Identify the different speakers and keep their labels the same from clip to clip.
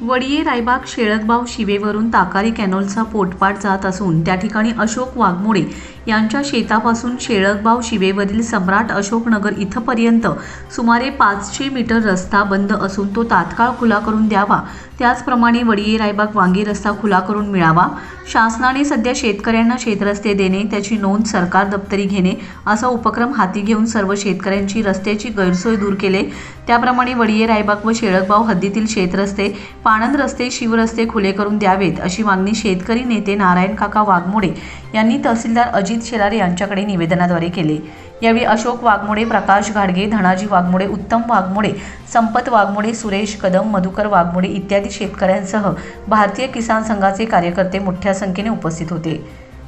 Speaker 1: Wadiye Raibag Shelakbav शिवेवरून Takari कॅनॉलचा पोटपाट जात असून त्या ठिकाणी अशोक वाघमोडे यांच्या शेतापासून शेळकबाव शिवेवरील सम्राट अशोकनगर इथंपर्यंत सुमारे पाचशे मीटर रस्ता बंद असून तो तात्काळ खुला करून द्यावा. त्याचप्रमाणे वडिये रायबाग वांगी रस्ता खुला करून मिळावा. शासनाने सध्या शेतकऱ्यांना शेतरस्ते देणे त्याची नोंद सरकार दप्तरी घेणे असा उपक्रम हाती घेऊन सर्व शेतकऱ्यांची रस्त्याची गैरसोय दूर केले. त्याप्रमाणे वडिये रायबाग व शेळकबाव हद्दीतील शेतरस्ते पाणंद रस्ते शिवरस्ते खुले करून द्यावेत अशी मागणी शेतकरी नेते नारायण काका वाघमोडे यांनी तहसीलदार अजित शेलार यांच्याकडे निवेदनाद्वारे केले. यावेळी अशोक वाघमोडे प्रकाश घाडगे धनाजी वाघमोडे उत्तम वाघमोडे संपत वाघमोडे सुरेश कदम मधुकर वाघमोडे इत्यादी शेतकऱ्यांसह भारतीय किसान संघाचे कार्यकर्ते मोठ्या संख्येने उपस्थित होते.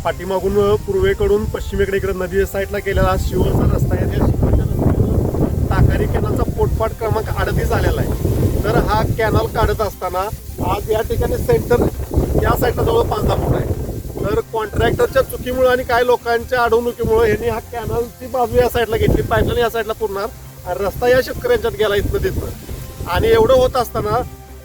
Speaker 2: पाठीमागून पूर्वेकडून पश्चिमेकडे इकडे नदी साईडला गेलेला हा शिवचा रस्ता आहे. त्या शिवच्या रस्त्यावरून ताकारी कॅनलचा पोटपाट क्रमांक अडतीस आलेला आहे. तर हा कॅनल काढत असताना आज या ठिकाणी सेंटर या साईडला जवळ पाच आहे. तर कॉन्ट्रॅक्टरच्या चुकीमुळे आणि काही लोकांच्या अडवणुकीमुळे ह्यांनी हा कॅनलची बाजू या साईडला घेतली पाईपलाईन या साईडला पुरणार. आणि रस्ता या शेतकऱ्यांच्यात गेला इथनं तिथनं. आणि एवढं होत असताना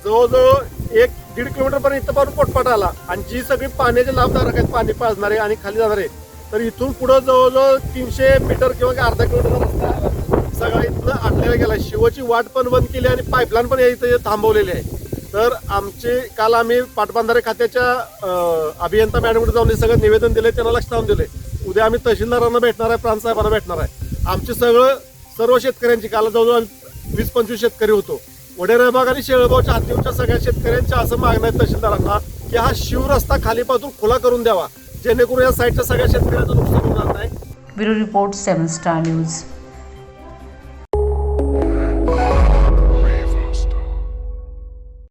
Speaker 2: जवळजवळ एक दीड किलोमीटर पर्यंत पाहून पोटपाट आला. आणि जी सगळी पाण्याचे लाभधारक आहेत पाणी पाजणारे आणि खाली जाणारे तर इथून पुढं जवळजवळ तीनशे मीटर किंवा अर्धा किलोमीटरचा रस्ता सगळा इथनं आणलेला गेला. शिवची वाट पण बंद केली आणि पाईपलाईन पण इथे थांबवलेली आहे. तर आमचे काल आम्ही पाटबंधारे खात्याच्या अभियंता मॅडमकडे जाऊन हे सगळं निवेदन दिले त्यांना लक्ष लावून दिले उद्या आम्ही तहसीलदारांना भेटणार आहे प्रांतसाहेबांना भेटणार आहे. आमचे सगळं सर्व शेतकऱ्यांची काल जवळजवळ आम्ही वीस पंचवीस शेतकरी होतो. वडेरा भाग आणि शेळगावच्या हद्दीवरच्या सगळ्या शेतकऱ्यांच्या असं मागणं आहे तहसीलदारांना की हा शिव रस्ता खालीपासून खुला करून द्यावा. जेणेकरून या साईडच्या सगळ्या शेतकऱ्यांचं नुकसान होणार नाही.
Speaker 1: Bureau report seven star news.